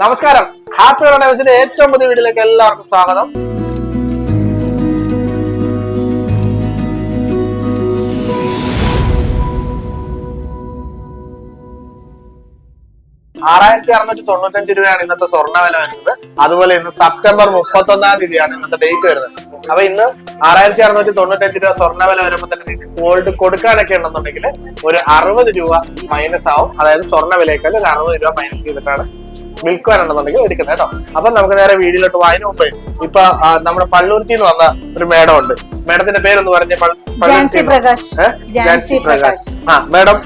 നമസ്കാരം. ഹാപ്പി റണേഴ്സിന്റെ ഏറ്റവും പുതിയ വീഡിയോയിലേക്ക് എല്ലാവർക്കും സ്വാഗതം. ആറായിരത്തി അറുന്നൂറ്റി തൊണ്ണൂറ്റഞ്ച് രൂപയാണ് ഇന്നത്തെ സ്വർണ വില വരുന്നത്. അതുപോലെ ഇന്ന് സെപ്റ്റംബർ മുപ്പത്തി ഒന്നാം തീയതിയാണ് ഇന്നത്തെ ഡേറ്റ് വരുന്നത്. അപ്പൊ ഇന്ന് ആറായിരത്തി അറുന്നൂറ്റി തൊണ്ണൂറ്റഞ്ച് രൂപ സ്വർണ വില വരുമ്പോൾ തന്നെ നിങ്ങൾക്ക് ഗോൾഡ് കൊടുക്കാനൊക്കെ ഉണ്ടെന്നുണ്ടെങ്കിൽ ഒരു അറുപത് രൂപ മൈനസ് ആവും. അതായത് സ്വർണ വിലയേക്കാൾ ഒരു അറുപത് രൂപ മൈനസ് ചെയ്തിട്ടാണ് വിൽക്കാനുണ്ടെന്നുണ്ടെങ്കിൽ എടുക്കുന്നത് കേട്ടോ. അപ്പൊ നമുക്ക് നേരെ വീഡിയോയിലോട്ട് വായന മുമ്പ് ഇപ്പൊ നമ്മുടെ പള്ളൂർത്തിന്ന് വന്ന ഒരു മേഡം ഉണ്ട് മേഡത്തിന്റെ പേരൊന്ന് പറഞ്ഞ ജാൻസി പ്രകാശ്. ജാൻസി പ്രകാശ്. ആ മേഡം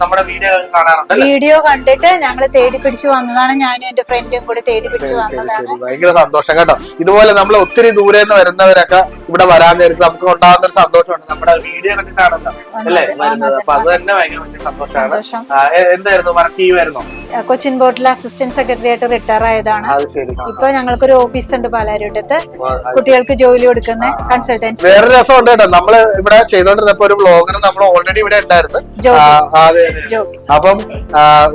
നമ്മുടെ വീഡിയോ കാണാറുണ്ട് വീഡിയോ കണ്ടിട്ട് ഞങ്ങൾ തേടി പിടിച്ചു വന്നതാണ്. ഞാനും എന്റെ ഫ്രണ്ടും കൂടി തേടി പിടിച്ചു വന്നതാണ്. ഭയങ്കര സന്തോഷം കേട്ടോ. ഇതുപോലെ നമ്മൾ ഒത്തിരി ദൂരെ നിന്ന് വരുന്നവരൊക്കെ ഇവിടെ വരാൻ നേരത്ത് നമുക്ക് ഉണ്ടാകുന്ന ഒരു സന്തോഷമുണ്ട്. നമ്മുടെ വീഡിയോ കണ്ടിട്ടാണല്ലോ അല്ലേ വരുന്നത്? അപ്പൊ അത് തന്നെ ഭയങ്കര വലിയ സന്തോഷമാണ്. എന്തായിരുന്നു? വർക്ക് ചെയ്യുമായിരുന്നോ കൊച്ചിൻ ബോർഡിൽ അസിസ്റ്റന്റ് സെക്രട്ടറി ആയിട്ട് റിട്ടയർ ആയതാണ്. ഇപ്പൊ ഞങ്ങൾക്കൊരു ഓഫീസ് ഉണ്ട് പാലാരിട്ടത്ത് കുട്ടികൾക്ക് ജോലി കൊടുക്കുന്ന കൺസൾട്ടൻസി വേറെ രസം ഉണ്ട് കേട്ടോ. നമ്മൾ ഇവിടെ ചെയ്തോണ്ടിരുന്നപ്പോ ഒരു ബ്ലോഗർ നമ്മൾ ഓൾറെഡി ഇവിടെ ഉണ്ടായിരുന്നു. അതെ അപ്പം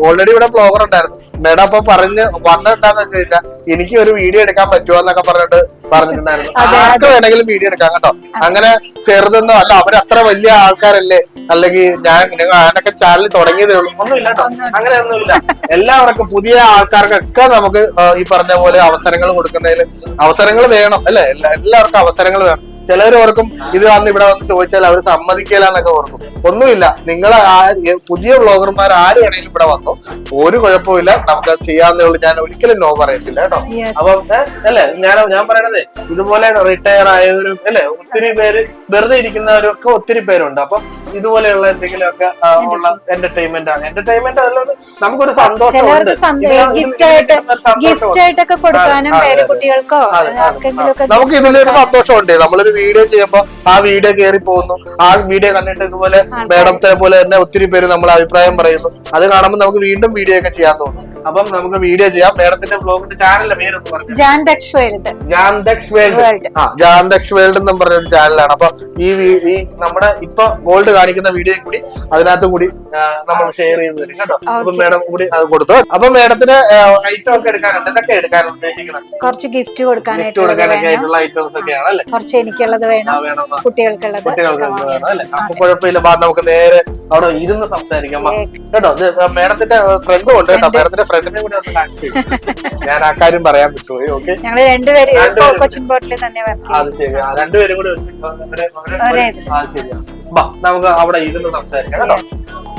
ഓൾറെഡി ഇവിടെ ബ്ലോഗർ ഉണ്ടായിരുന്നു. മേഡം അപ്പൊ പറഞ്ഞ് വന്നെന്താന്ന് വെച്ച് കഴിഞ്ഞാൽ എനിക്ക് ഒരു വീഡിയോ എടുക്കാൻ പറ്റുമോ? എന്നൊക്കെ പറഞ്ഞിട്ട് പറഞ്ഞിട്ടുണ്ടായിരുന്നു. ആർക്ക് വേണമെങ്കിലും വീഡിയോ എടുക്കാം കേട്ടോ. അങ്ങനെ ചെറുതെന്നോ അല്ല അവർ അത്ര വലിയ ആൾക്കാരല്ലേ? അല്ലെങ്കിൽ ഞാൻ ഞാനൊക്കെ ചാനൽ തുടങ്ങിയതേ ഉള്ളൂ. ഒന്നുമില്ല. കേട്ടോ അങ്ങനെയൊന്നുമില്ല എല്ലാവർക്കും പുതിയ ആൾക്കാർക്കൊക്കെ നമുക്ക് ഈ പറഞ്ഞ പോലെ അവസരങ്ങൾ കൊടുക്കുന്നതിൽ അവസരങ്ങൾ വേണം അല്ലെ? എല്ലാവർക്കും അവസരങ്ങൾ വേണം. ചിലർ ഓർക്കും ഇത് വന്ന് ഇവിടെ വന്ന് ചോദിച്ചാൽ അവർ സമ്മതിക്കില്ല എന്നൊക്കെ ഓർക്കും. ഒന്നുമില്ല. നിങ്ങൾ പുതിയ ബ്ലോഗർമാർ ആര് വേണേലും ഇവിടെ വന്നു. ഒരു കുഴപ്പമില്ല നമുക്ക് അത് ചെയ്യാവുന്നേ ഉള്ളൂ. ഞാൻ ഒരിക്കലും നോ പറയത്തില്ല കേട്ടോ. അപ്പം അല്ലെ? ഞാൻ ഞാൻ പറയണത് ഇതുപോലെ റിട്ടയർ ആയവരും അല്ലെ? ഒത്തിരി പേര് വെറുതെ ഇരിക്കുന്നവരൊക്കെ ഒത്തിരി പേരുണ്ട്. അപ്പം ഇതുപോലെയുള്ള എന്തെങ്കിലുമൊക്കെ ഒക്കെ ഉള്ള എന്റർടൈൻമെന്റ് ആണ്. എന്റർടൈൻമെന്റ് അതല്ലാതെ നമുക്കൊരു ഒക്കെ നമുക്ക് ഇതിലൊരു സന്തോഷമുണ്ട്. നമ്മളൊരു വീഡിയോ ചെയ്യുമ്പോ ആ വീഡിയോ കയറി പോകുന്നു. ആ വീഡിയോ കണ്ടിട്ട് ഇതുപോലെ മേഡത്തെ പോലെ തന്നെ ഒത്തിരി പേര് നമ്മൾ അഭിപ്രായം പറയുന്നു. അത് കാണുമ്പോൾ നമുക്ക് വീണ്ടും വീഡിയോ ഒക്കെ ചെയ്യാൻ തോന്നും. അപ്പം നമുക്ക് വീഡിയോ ചെയ്യാം. മേഡത്തിന്റെ ബ്ലോഗിന്റെ ചാനലിന്റെ പേരൊന്ന് പറഞ്ഞു Jan Daksh World. Jandaksh World. World. ആ ജാന്തക്ഷ് വേൾഡ് എന്നും പറഞ്ഞ ഒരു ചാനലാണ് അപ്പൊ ഈ ഈ നമ്മുടെ ഇപ്പൊ ഗോൾഡ് കാണിക്കുന്ന വീഡിയോ കൂടി അതിനകത്തും കൂടി നമ്മൾ ഷെയർ ചെയ്ത് തരും കേട്ടോ. അപ്പൊ മേഡം കൂടി അത് കൊടുത്തു. അപ്പൊ മേഡത്തിന് ഐറ്റം ഒക്കെ എടുക്കാനുണ്ട്. എന്തൊക്കെ എടുക്കാൻ ഉദ്ദേശിക്കണം കുറച്ച് ഗിഫ്റ്റ് കൊടുക്കാനായിട്ടുള്ളത് കൊടുക്കാനൊക്കെ ആയിട്ടുള്ള ഐറ്റംസ് ഒക്കെ അല്ലേ? കുറച്ച് എനിക്കുള്ളത് വേണം. കുട്ടികൾക്കുള്ളത്. കുട്ടികൾക്കുള്ളത് കുട്ടികൾക്ക് വേണം അല്ലേ. അപ്പൊ കുഴപ്പമില്ല. നമുക്ക് നേരെ അവിടെ ഇരുന്ന് സംസാരിക്കാം കേട്ടോ മേഡത്തിന്റെ ഫ്രണ്ടും ഉണ്ട് കേട്ടോ. മേഡത്തിന്റെ ഫ്രണ്ടിനെ കൂടി ഒന്ന് കാണിച്ചു ഞാൻ ആ കാര്യം പറയാൻ പറ്റുമോ? ഓക്കെ. ഞങ്ങൾ രണ്ടുപേരും. കൊച്ചിൻ ബോട്ടിൽ തന്നെ അത് ശരി. രണ്ടുപേരും കൂടി ആ ശരിയാ ബാ നമുക്ക് അവിടെ ഇരുന്ന് സംസാരിക്കാം കേട്ടോ.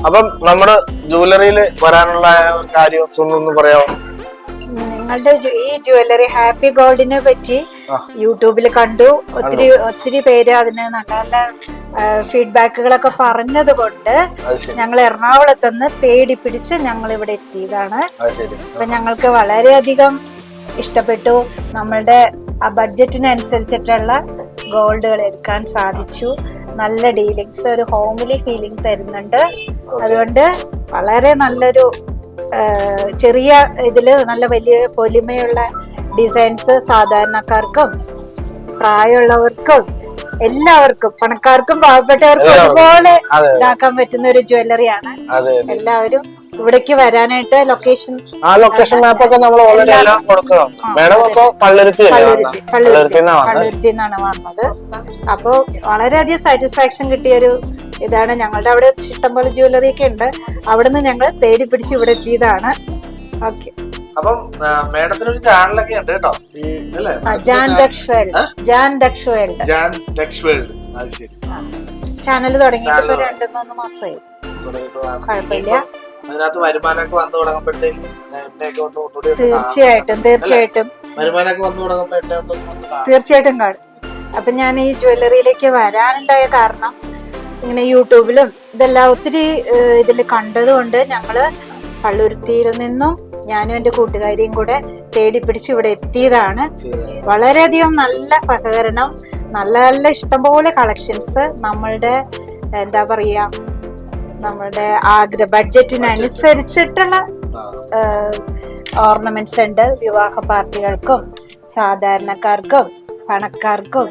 അപ്പം നമ്മുടെ ജുവലറിയിൽ വരാനുള്ള ഒരു കാര്യം ഒന്നൊന്ന് പറയാമോ? നിങ്ങളുടെ ഈ ജുവല്ലറി ഹാപ്പി ഗോൾഡിനെ പറ്റി യൂട്യൂബിൽ കണ്ടു. ഒത്തിരി ഒത്തിരി പേര് അതിന് നല്ല നല്ല ഫീഡ്ബാക്കുകളൊക്കെ പറഞ്ഞത് കൊണ്ട് ഞങ്ങൾ എറണാകുളത്ത് നിന്ന് തേടി പിടിച്ച് ഞങ്ങൾ ഇവിടെ എത്തിയതാണ് അപ്പൊ ഞങ്ങൾക്ക് വളരെയധികം ഇഷ്ടപ്പെട്ടു. നമ്മളുടെ ആ ബഡ്ജറ്റിനനുസരിച്ചിട്ടുള്ള ഗോൾഡുകൾ എടുക്കാൻ സാധിച്ചു. നല്ല ഡീലിങ്സ് ഒരു ഹോംലി ഫീലിംഗ് തരുന്നുണ്ട്. അതുകൊണ്ട് വളരെ നല്ലൊരു ചെറിയ ഇതിൽ നല്ല വലിയ പൊലിമയുള്ള ഡിസൈൻസ് സാധാരണക്കാർക്കും പ്രായമുള്ളവർക്കും എല്ലാവർക്കും പണക്കാർക്കും പാവപ്പെട്ടവർക്കും. ഒരുപോലെ ഇതാക്കാൻ പറ്റുന്ന ഒരു ജ്വല്ലറിയാണ്. എല്ലാവരും ഇവിടേക്ക് വരാനായിട്ട് ലൊക്കേഷൻ ആ ലൊക്കേഷൻ മാപ്പ് ഒക്കെ നമ്മൾ ഓൾറെഡി എല്ലാം കൊടുക്കുന്നുണ്ട് മേഡം അപ്പൊ പള്ളുരുത്തി പള്ളുരുത്തി എന്നാണ് വന്നത്. അപ്പോ വളരെയധികം സാറ്റിസ്ഫാക്ഷൻ കിട്ടിയ ഒരു ഇതാണ്. ഞങ്ങളുടെ അവിടെ ഇഷ്ടംപോലെ ജ്വല്ലറി ഒക്കെ ഉണ്ട്. അവിടുന്ന് ഞങ്ങൾ തേടി പിടിച്ച് ഇവിടെ എത്തിയതാണ്. ഓക്കെ അപ്പം മേഡത്തിന് ഒരു ചാനലൊക്കെ ഉണ്ട് കേട്ടോ. ഈ അല്ലേ? Jan Daksh World. Jan Daksh World. Jan World. അത് ശരി. ചാനൽ തുടങ്ങിയിട്ട് ഇപ്പൊ രണ്ട് മൂന്ന് മാസമായി. കുഴപ്പമില്ല. അതിനകത്ത് വരുമാനമൊക്കെ വന്നു തുടങ്ങുമ്പോഴത്തേക്ക് എന്നെയൊക്കെ ഒന്ന് ഒന്നുകൂടി തീർച്ചയായിട്ടും തീർച്ചയായിട്ടും. വരുമാനമൊക്കെ വന്നു എന്നെ ഒന്ന് തീർച്ചയായിട്ടും കാണും. അപ്പൊ ഞാൻ ഈ ജ്വല്ലറിയിലേക്ക് വരാനുണ്ടായ കാരണം ഇങ്ങനെ യൂട്യൂബിലും ഇതെല്ലാം ഒത്തിരി ഇതിൽ കണ്ടതുകൊണ്ട് ഞങ്ങൾ പള്ളുരുത്തിയിൽ നിന്നും ഞാനും എന്റെ കൂട്ടുകാരിയും കൂടെ തേടി പിടിച്ച് ഇവിടെ എത്തിയതാണ്. വളരെയധികം നല്ല സഹകരണം നല്ല നല്ല ഇഷ്ടംപോലെ കളക്ഷൻസ് നമ്മളുടെ എന്താ പറയാ നമ്മളുടെ ആഗ്ര ബഡ്ജറ്റിനനുസരിച്ചിട്ടുള്ള ഓർണമെന്റ്സ് ഉണ്ട്. വിവാഹ പാർട്ടികൾക്കും സാധാരണക്കാർക്കും പണക്കാർക്കും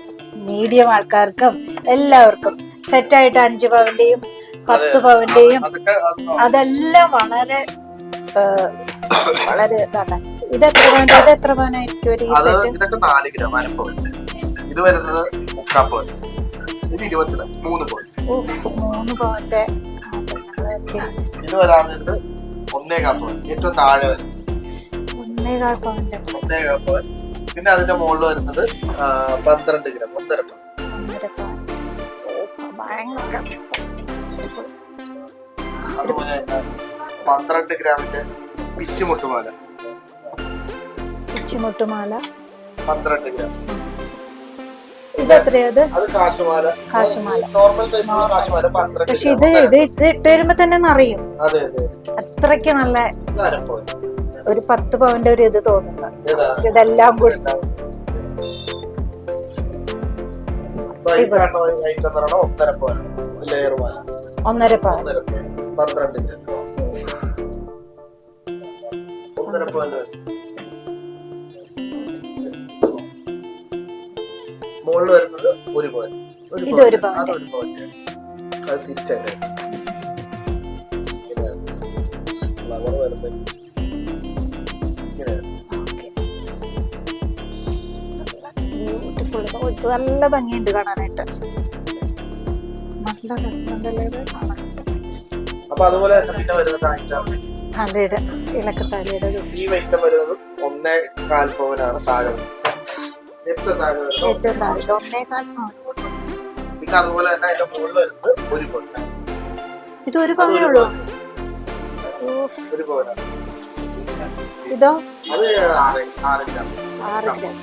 മീഡിയം ആൾക്കാർക്കും എല്ലാവർക്കും. സെറ്റായിട്ട് അഞ്ച് പവന്റെയും പത്ത് പവന്റെയും അതെല്ലാം വളരെ വളരെ ഇതാണ്. ഇത് എത്ര പവൻ ഇത് എത്ര പവനായിരിക്കും ഒരു ഈ അത് സെറ്റ് ഇതൊക്കെ നാല് ഗ്രാം അരപ്പവൻ ഇത് വരുന്നത് മുക്കാൽ പവൻ ഇത് ഇരുപത്തിനാല് മൂന്ന് പവൻ ഉഫ്, മൂന്ന് പവന്റെ ആഭരണങ്ങളൊക്കെ. ഇത് വരാറുണ്ട് ഒന്നേകാൽ പവൻ ഏറ്റവും താഴെ വരും. ഒന്നേകാൽ പവന്റെ ഒന്നേകാൽ പവൻ പിന്നെ അതിന്റെ മുകളിൽ വരുന്നത് ആ, പന്ത്രണ്ട് ഗ്രാം ഒന്നര പവൻ ഒന്നര പവൻ ഓ, ഭയങ്കര രസം. അതുപോലെ തന്നെ പന്ത്രണ്ട് ഗ്രാമിന്റെ പിച്ചുമുട്ടുമാല പിച്ചിമുട്ടുമാല പന്ത്രണ്ട് ഗ്രാം. ഇത് എത്രയാ ഇത്? അത് കാശുമാല. കാശുമാല. നോർമൽ ടൈപ്പിലുള്ള കാശുമാല പന്ത്രണ്ട് പക്ഷെ ഗ്രാം. ഇത് ഇത് ഇത് ഇട്ട് വരുമ്പോ തന്നെ നിറയും. അതെ അതെ. അത്രയ്ക്ക് നല്ല ഒരു പത്ത് പവന്റെ ഒരു ഇത് തോന്നുന്നു. ഇതെല്ലാം കൂടി. ഒന്നര പവൻ. ഒന്നര പവൻ. പന്ത്രണ്ട് മുകളിൽ വരുന്നത് ഒരു പവൻ ഒരു പവൻ. അത് ഒരു പവന്റെ അത് തിരിച്ചല്ലേ? ഫ്ലവർ വരുന്നത് ഇങ്ങനെ. ബ്യൂട്ടിഫുൾ ഇത് നല്ല ഭംഗിയുണ്ട് കാണാനായിട്ട്. നല്ല രസമുണ്ടല്ലേ കാണാനായിട്ട് അപ്പൊ അതുപോലെ തന്നെ പിന്നെ വരുന്നത് തലയുടെ ഇലക്ക തലയുടെ ഒരു ഈ വെയിറ്റം വരുന്നത് ഒന്നേ കാൽ പവനാണ് താഴെ. ഏറ്റവും താഴെ ഏറ്റവും താഴെ. ഒന്നേകാൽ പവൻ. പിന്നെ അതുപോലെ തന്നെ അതിന്റെ മുകളിൽ വരുന്നത് ഒരു പവൻ. ഇത് ഒരു അത് പവനേ ഒരു പവനാണ്. ഇതോ? അത് ആറ് ആറ് ഗ്രാം ആറ് ഗ്രാം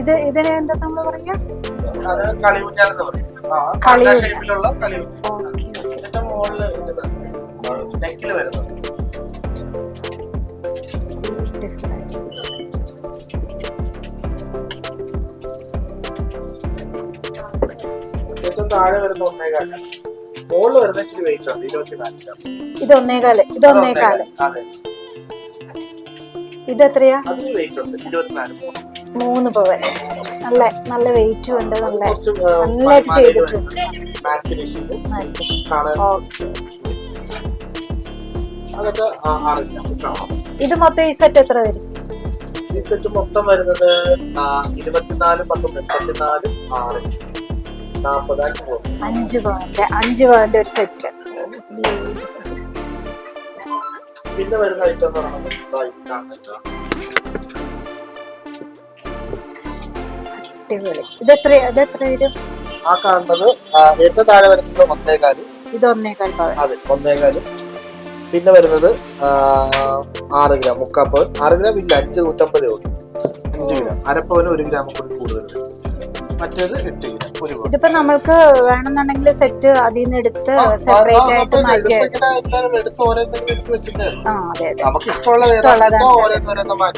ഇത് ഇതിനെ എന്താ നമ്മൾ പറയാ? കളിയൂഞ്ഞാൽ. ഓക്കെ ഏറ്റവും മുകളിൽ നെക്കിൽ വരുന്നത്. താഴെ വരുന്ന ഒന്നേകാലാണ് മുകളിൽ വരുന്ന ഇച്ചിരി വെയിറ്റ് ഉണ്ട് ഗ്രാം ഇത് ഒന്നേകാൽ ഇത് ഒന്നേകാൽ അതെ ഇത് എത്രയാ അതിന് വെയിറ്റ് ഉണ്ട് ഇരുപത്തിനാല് മൂന്ന് മൂന്ന് പവൻ. നല്ല നല്ല വെയിറ്റും ഉണ്ട് നല്ല. നന്നായിട്ട് ചെയ്തിട്ടുണ്ട്. ഇത് മൊത്തം ഈ സെറ്റ് എത്ര വരും? ഈ സെറ്റ് മൊത്തം വരുന്നത് ഇരുപത്തിനാല് പത്ത് മുപ്പത്തിനാല് ആറ്. അഞ്ച് പവന്റെ അഞ്ച് പവന്റെ ഒരു സെറ്റ് പിന്നെ വരുന്ന ഐറ്റം എന്ന് പറയുന്നത് ഇതാ ഈ കാണുന്നത് അടിപൊളി. ഇത് എത്ര ഇത് എത്ര വരും? ആ കാണുന്നത് ഏറ്റവും താഴെ വരുന്നത് ഒന്നേകാൽ. ഇത് ഒന്നേകാൽ പവൻ അതെ ഒന്നേകാൽ. പിന്നെ വരുന്നത് ആറ് ഗ്രാം മുക്കാപ്പവൻ ആറ് ഗ്രാം ഇല്ല അഞ്ച് നൂറ്റമ്പതേ ഉള്ളൂ. അഞ്ച് ഗ്രാം. അരപ്പവന് ഒരു ഗ്രാം കൂടി കൂടുതൽ മറ്റേത് എട്ട് ഗ്രാം. പവൻ ഇതിപ്പോ നമ്മൾക്ക് വേണമെന്നുണ്ടെങ്കിൽ സെറ്റ് അതിൽ നിന്ന് എടുത്ത് സെപ്പറേറ്റ് ആയിട്ട്. മാറ്റി ആ അതെ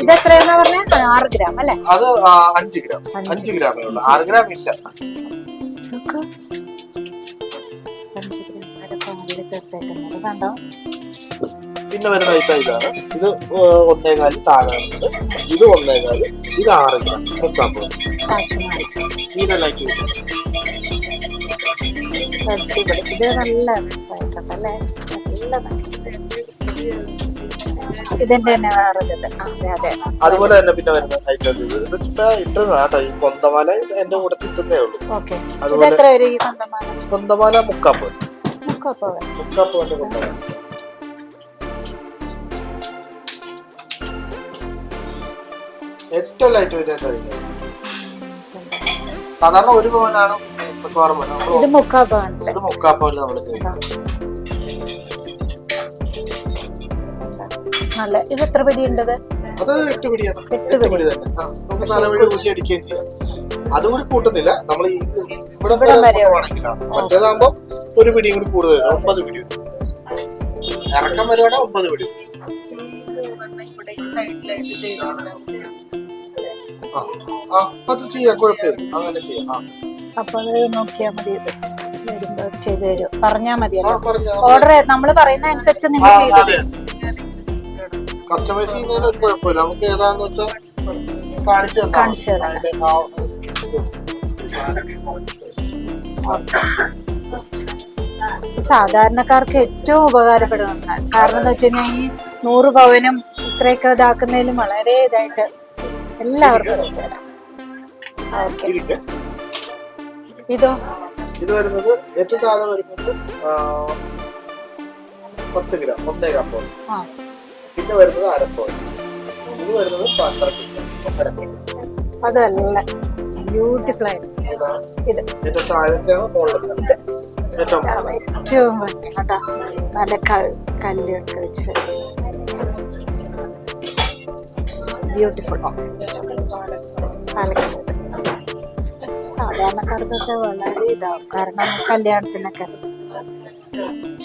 ഇത് എത്രയാന്നാ പറഞ്ഞ? ആറ് ഗ്രാം അല്ലെ? അത് അഞ്ച് ഗ്രാം. അഞ്ച് ഗ്രാമേ ഉള്ളൂ. ആറ് ഗ്രാം ഇല്ല. അഞ്ച് ഗ്രാം വരെ പാലിൽ ചേർത്തേക്കുന്നത്. കണ്ടോ? പിന്നെ വരുന്ന ഐറ്റം ഇതാണ്. ഇത് ഒന്നേകാൽ താഴെ ഇത് ഒന്നേകാൽ. ഇത് ആറ് ഗ്രാം മുക്കാമ്പത് കാച്ചുമാരി. ഇതിനെല്ലാം അടിപൊളി. ഇത് നല്ല ഇതിന്റെ തന്നെ വേറെ അതുപോലെ തന്നെ പിന്നെ വരുന്ന ഐറ്റം ഇത്. ഇത് ഇപ്പൊ ഈ കൊന്തമാല എന്റെ കൂടെ കിട്ടുന്നേ ഉള്ളൂ. അതുപോലെ കൊന്തമാല? മുക്കാപ്പ് മുക്കാപ്പ് മുക്കാപ്പ് കൊന്തമാല. ഏറ്റവും ലൈറ്റ് വെയിറ്റ് ആയിട്ട് സാധാരണ ഒരു പവനാണ് മിക്കവാറും ഇത് മുക്കാ പവൻ ഇത് നമ്മൾ നല്ല ഇത് എത്ര പിടിയുണ്ടത് അത് എട്ട് പിടിയാണ് എട്ട് എട്ട് പിടി. തന്നെ. ആ, നമുക്ക് തലവഴി ഊറ്റി അടിക്കുകയും ചെയ്യാം. അതുകൂടി കൂട്ടുന്നില്ല നമ്മൾ ഇവിടെ ആണെങ്കിലാണ് മറ്റേതാകുമ്പോ ഒരു പിടി കൂടി കൂടുതൽ ഒമ്പത് പിടി. ഇറക്കം വരുവാണെങ്കിൽ ഒമ്പത് പിടി. സൈഡിലായിട്ട് ആ, ആ അത് ചെയ്യാം കുഴപ്പമില്ല. അങ്ങനെ ചെയ്യാം ആ, അപ്പൊ അത് നോക്കിയാ മതി ഇത് വരുമ്പോ ചെയ്തു തരും. പറഞ്ഞാ മതിയല്ലോ പറഞ്ഞോ. ഓർഡർ നമ്മൾ പറയുന്ന അനുസരിച്ച് ആ, നിങ്ങൾ ചെയ്തു അതെ. കസ്റ്റമൈസ് ചെയ്യുന്നതിന് ഒരു കുഴപ്പമില്ല. നമുക്ക് ഏതാന്ന് വെച്ചാൽ കാണിച്ചു തന്നാ മതി. കാണിച്ചു തരാം. അതിന്റെ ആ സാധാരണക്കാർക്ക് ഏറ്റവും ഉപകാരപ്പെടുന്ന കാരണം എന്ന് വെച്ച് കഴിഞ്ഞാൽ ഈ നൂറ് പവനും ഇത്രയൊക്കെ ഇതാക്കുന്നതിലും വളരെ ഇതായിട്ട് എല്ലാവർക്കും ഇത് ഓക്കെ. ഇതോ? ഇത് വരുന്നത് ഏറ്റവും താഴെ വരുന്നത് പത്ത് ഗ്രാം ഒന്നേകാം പോയി ആ. പിന്നെ വരുന്നത് അരപ്പോയി ഇത് വരുന്നത് പന്ത്രണ്ട് ഗ്രാം ഒന്നര അതല്ല. ബ്യൂട്ടിഫുൾ ആയിട്ട്. ഇത്. ഏറ്റവും താഴത്തെയാണ് മുകളിലത്തെ ഇതാണ് ഏറ്റവും കേട്ടോ നല്ല കല്ലൊക്കെ വെച്ച്. ബ്യൂട്ടിഫുൾ പാലക്കാട് സാധാരണക്കാർക്കൊക്കെ വളരെ ഇതാവും. കാരണം കല്യാണത്തിനൊക്കെ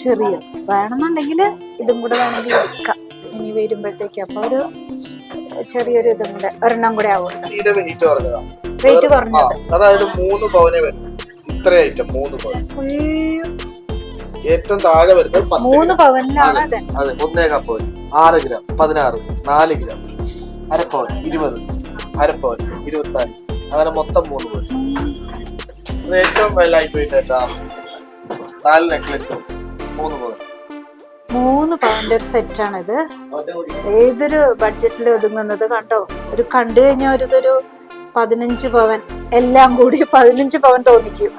ചെറിയ വേണമെന്നുണ്ടെങ്കിൽ ഇതും കൂടെ വേണമെങ്കിൽ വെക്കാം. ഇനി വരുമ്പോഴത്തേക്ക് അപ്പൊ ഒരു ചെറിയൊരു ഇതും കൂടെ ഒരെണ്ണം കൂടെ ആവും വെയിറ്റ് കുറഞ്ഞത്. അതായത് മൂന്ന് പവനെ വരും. ഇത്ര ഐറ്റം മൂന്ന് പവൻ. ഏറ്റവും താഴെ വരുന്നത് മൂന്ന്. പവനിലാണ് അതെ ഒന്നേകാൽ പവൻ ആറ് ഗ്രാം പതിനാറ് നാല് ഗ്രാം. അരപ്പവൻ ഇരുപത്. അരപ്പവൻ ഇരുപത്തിനാല്. അങ്ങനെ മൊത്തം മൂന്ന് പവൻ അത് ഏറ്റവും ലൈറ്റ് വെയിറ്റ് ആയിട്ടാണ് നാല് നെക്ലസ് മൂന്ന് പവൻ മൂന്ന് പവന്റെ ഒരു സെറ്റാണിത് ഏതൊരു ബഡ്ജറ്റിൽ ഒതുങ്ങുന്നത് കണ്ടോ? ഒരു കണ്ടു കഴിഞ്ഞാൽ ഒരു ഇതൊരു പതിനഞ്ച് പവൻ. എല്ലാം കൂടി പതിനഞ്ച് പവൻ തോന്നിക്കും.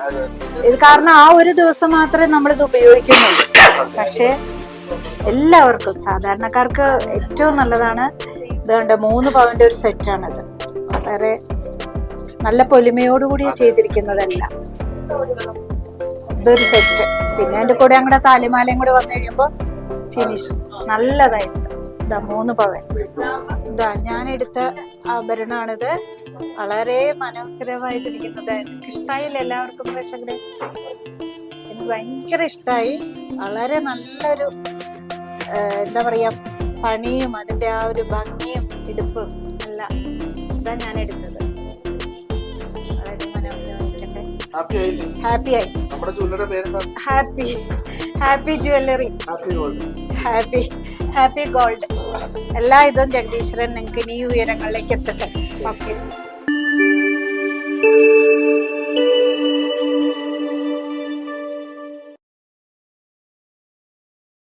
ഇത് കാരണം ആ ഒരു ദിവസം മാത്രമേ നമ്മളിത് ഉപയോഗിക്കുന്നുള്ളൂ. പക്ഷേ എല്ലാവർക്കും സാധാരണക്കാർക്ക് ഏറ്റവും നല്ലതാണ് ഇത് കണ്ട മൂന്ന് പവന്റെ ഒരു സെറ്റാണിത് വളരെ നല്ല പൊലിമയോടുകൂടി ചെയ്തിരിക്കുന്നതല്ല. ഇതൊരു സെറ്റ് പിന്നെ എന്റെ കൂടെ അങ്ങടെ താലിമാലയും കൂടെ വന്നു കഴിയുമ്പോൾ ഫിനിഷ് നല്ലതായിട്ട്. ഇതാ മൂന്ന് പവൻ. ഇതാ ഞാൻ എടുത്ത ആഭരണമാണിത് വളരെ മനോഹരമായിട്ടിരിക്കുന്നത് എനിക്ക് ഇഷ്ടമായില്ല എല്ലാവർക്കും പ്രേക്ഷകരെ. എനിക്ക് ഭയങ്കര ഇഷ്ടമായി വളരെ നല്ലൊരു എന്താ പറയാ പണിയും അതിന്റെ ആ ഒരു ഭംഗിയും ഇടുപ്പും എല്ലാം ഇതാ ഞാൻ എടുത്തത്. വളരെ മനോഹരമായിരിക്കട്ടെ. ഹാപ്പി ആയില്ലേ? ആയി. നമ്മുടെ ജ്വല്ലറി പേരെന്താണ്? Happy happy jewellery happy gold happy happy gold എല്ലാ ഇതും ജഗദീശ്വരൻ നിങ്ങൾക്ക് ഇനി ഉയരങ്ങളിലേക്ക് എത്തട്ടെ. ഓക്കെ